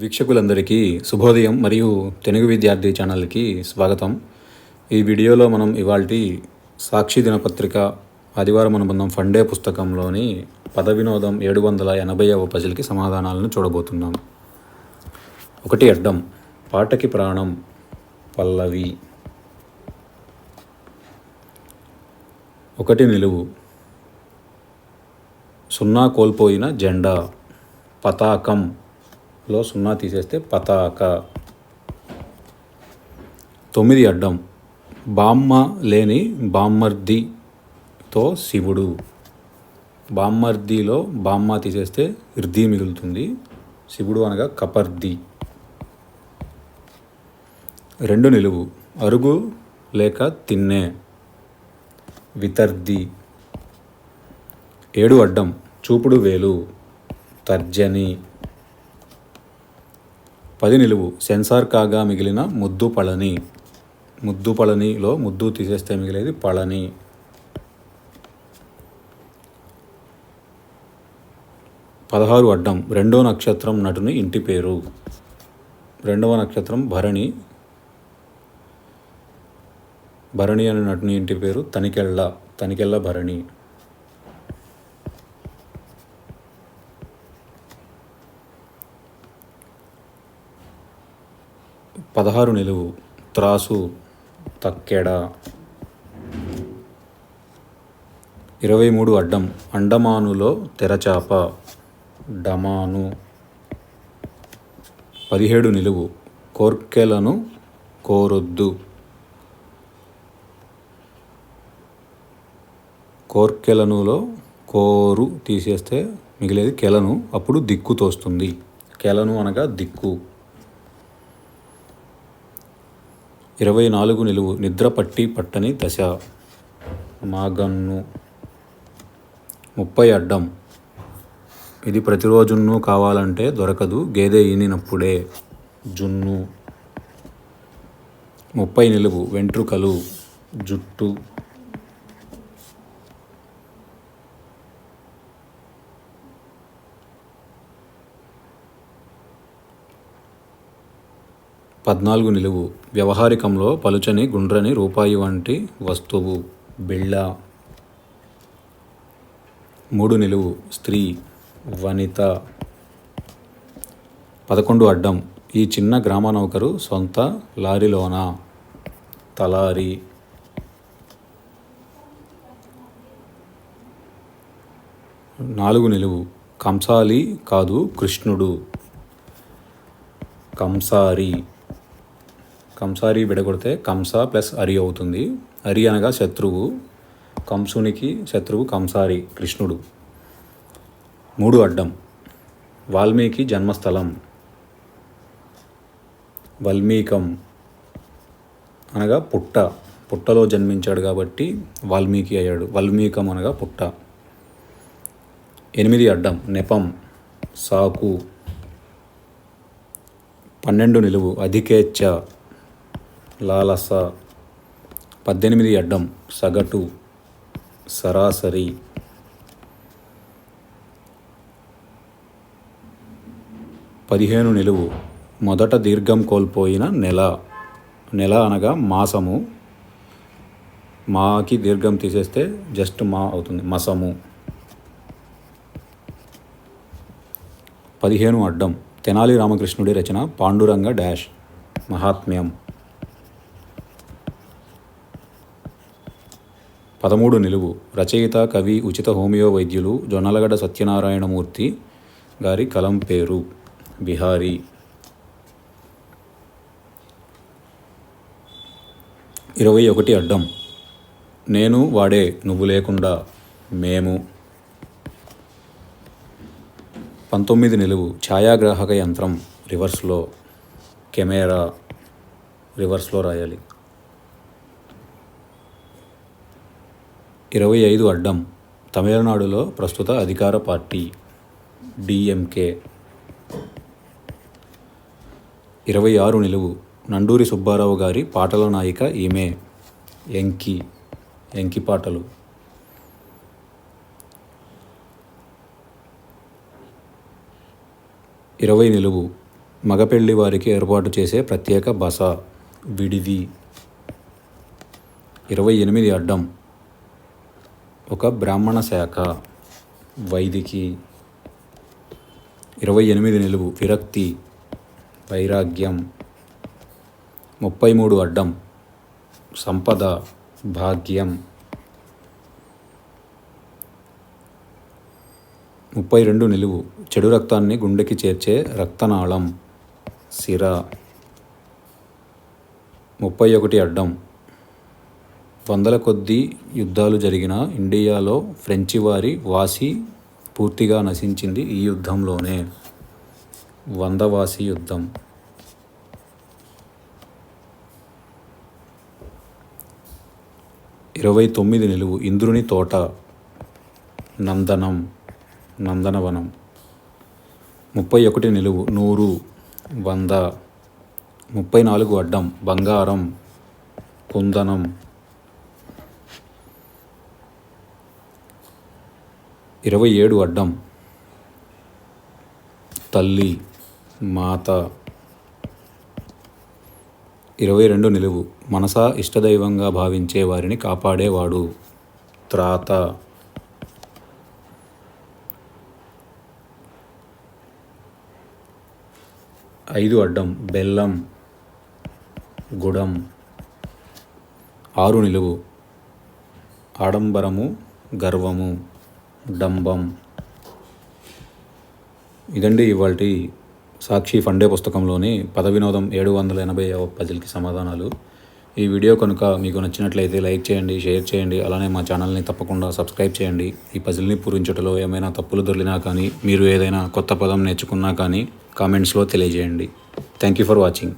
వీక్షకులందరికీ శుభోదయం మరియు తెలుగు విద్యార్థి ఛానల్కి స్వాగతం. ఈ వీడియోలో మనం ఇవాళ సాక్షి దినపత్రిక ఆదివారం అనుబంధం ఫండే పుస్తకంలోని పద వినోదం ఏడు వందల ఎనభైవ పజిల్కి సమాధానాలను చూడబోతున్నాం. ఒకటి అడ్డం పాటకి ప్రాణం పల్లవి. ఒకటి నిలువు సున్నా కోల్పోయిన జెండా పతాకం. లో సున్నా తీసేస్తే పతాక. తొమ్మిది అడ్డం. బామ్మ లేని బామ్మర్దితో శివుడు. బామ్మర్దిలో బామ్మ తీసేస్తే ఇర్ది మిగులుతుంది. శివుడు అనగా కపర్ది. రెండు నిలువు. అరుగు లేక తిన్నే. వితర్ది. ఏడు అడ్డం. చూపుడు వేలు. తర్జని. పది నిలువు సెన్సార్ కాగా మిగిలిన ముద్దు పళని. ముద్దు పళనిలో ముద్దు తీసేస్తే మిగిలేది పళని. పదహారు అడ్డం రెండో నక్షత్రం నటుని ఇంటి పేరు. రెండవ నక్షత్రం భరణి. భరణి అనే నటుని ఇంటి పేరు తనికెళ్ళ తనికెళ్ళ భరణి. పదహారు నిలువు త్రాసు తక్కెడ. ఇరవై మూడు అడ్డం అండమానులో తెరచాప డమాను. పదిహేడు నిలువు కోర్కెలను కోరొద్దు. కోర్కెలనులో కోరు తీసేస్తే మిగిలేది కెలను అప్పుడు దిక్కు తోస్తుంది. కెలను అనగా దిక్కు. ఇరవై నాలుగు నిలువు నిద్ర పట్టి పట్టని దశ. మాగన్ను. ముప్పై అడ్డం. ఇది ప్రతిరోజును కావాలంటే దొరకదు గేదె ఈనినప్పుడే. జున్ను. ముప్పై నిలువు వెంట్రుకలు. జుట్టు. పద్నాలుగు నిలువు. వ్యవహారికంలో పలుచని గుండ్రని రూపాయి వంటి వస్తువు. బిళ్ళ. మూడు నిలువు. స్త్రీ. వనిత. పదకొండు అడ్డం. ఈ చిన్న గ్రామ నౌకరు సొంత లారీలోన? తలారి. నాలుగు నిలువు. కంసాలి కాదు కృష్ణుడు. కంసారి. కంసారి విడగొడితే కంస ప్లస్ అరి అవుతుంది. అరి అనగా శత్రువు. కంసునికి శత్రువు కంసారి కృష్ణుడు. మూడు అడ్డం. వాల్మీకి జన్మస్థలం. వల్మీకం అనగా పుట్ట. పుట్టలో జన్మించాడు కాబట్టి వాల్మీకి అయ్యాడు. వల్మీకం అనగా పుట్ట. ఎనిమిది అడ్డం. నెపం. సాకు. పన్నెండు నిలువు. అధికేచ్ఛ. లాలస. పద్దెనిమిది అడ్డం సగటు సరాసరి. పదిహేను నిలువు మొదట దీర్ఘం కోల్పోయిన నెల. నెల అనగా మాసము. మాకి దీర్ఘం తీసేస్తే జస్ట్ మా అవుతుంది మసము. పదిహేను అడ్డం తెనాలి రామకృష్ణుడి రచన పాండురంగ డాష్. మహాత్మ్యం. పదమూడు నిలువు. రచయిత కవి ఉచిత హోమియో వైద్యులు జొన్నలగడ్డ సత్యనారాయణమూర్తి గారి కలం పేరు. బిహారీ. ఇరవై ఒకటి అడ్డం. నేను వాడే నువ్వు లేకుండా మేము. పంతొమ్మిది నిలువు. ఛాయాగ్రాహక యంత్రం. రివర్స్లో. కెమెరా. రివర్స్లో రాయాలి. ఇరవై ఐదు అడ్డం తమిళనాడులో ప్రస్తుత అధికార పార్టీ డిఎంకే ఇరవై ఆరు నిలువు నండూరి సుబ్బారావు గారి పాటల నాయిక ఈమె ఎంకి ఎంకి పాటలు. ఇరవై నిలువు మగపెళ్ళి వారికి ఏర్పాటు చేసే ప్రత్యేక బస విడిది. ఇరవై ఎనిమిది అడ్డం ఒక బ్రాహ్మణ శాఖ వైదికి ఇరవై ఎనిమిది నిలువు విరక్తి వైరాగ్యం ముప్పై మూడు అడ్డం సంపద భాగ్యం ముప్పై రెండు నిలువు చెడు రక్తాన్ని గుండెకి చేర్చే రక్తనాళం సిర ముప్పై ఒకటి అడ్డం వందల కొద్దీ యుద్ధాలు జరిగిన ఇండియాలో ఫ్రెంచి వారి వాసి పూర్తిగా నశించింది ఈ యుద్ధంలోనే. వందవాసి యుద్ధం. ఇరవై తొమ్మిది నిలువు ఇంద్రుని తోట. నందనం. నందనవనం. ముప్పై ఒకటి నిలువు నూరు. వంద. ముప్పై నాలుగు అడ్డం బంగారం. కుందనం. ఇరవై ఏడు అడ్డం. తల్లి మాత. ఇరవై రెండు నిలువు. మనసా ఇష్టదైవంగా భావించే వారిని కాపాడేవాడు. త్రాత. ఐదు అడ్డం. బెల్లం. గుడం. ఆరు నిలువు. ఆడంబరము గర్వము. డంబం. ఇదండి ఇవాళ సాక్షి ఫండే పుస్తకంలోని పద వినోదం ఏడు వందల ఎనభై పజిల్కి సమాధానాలు. ఈ వీడియో కనుక మీకు నచ్చినట్లయితే లైక్ చేయండి షేర్ చేయండి అలానే మా ఛానల్ని తప్పకుండా సబ్స్క్రైబ్ చేయండి. ఈ పజిల్ని పూరించటలో ఏమైనా తప్పులు దొరికినా కానీ మీరు ఏదైనా కొత్త పదం నేర్చుకున్నా కానీ కామెంట్స్లో తెలియజేయండి. Thank you for watching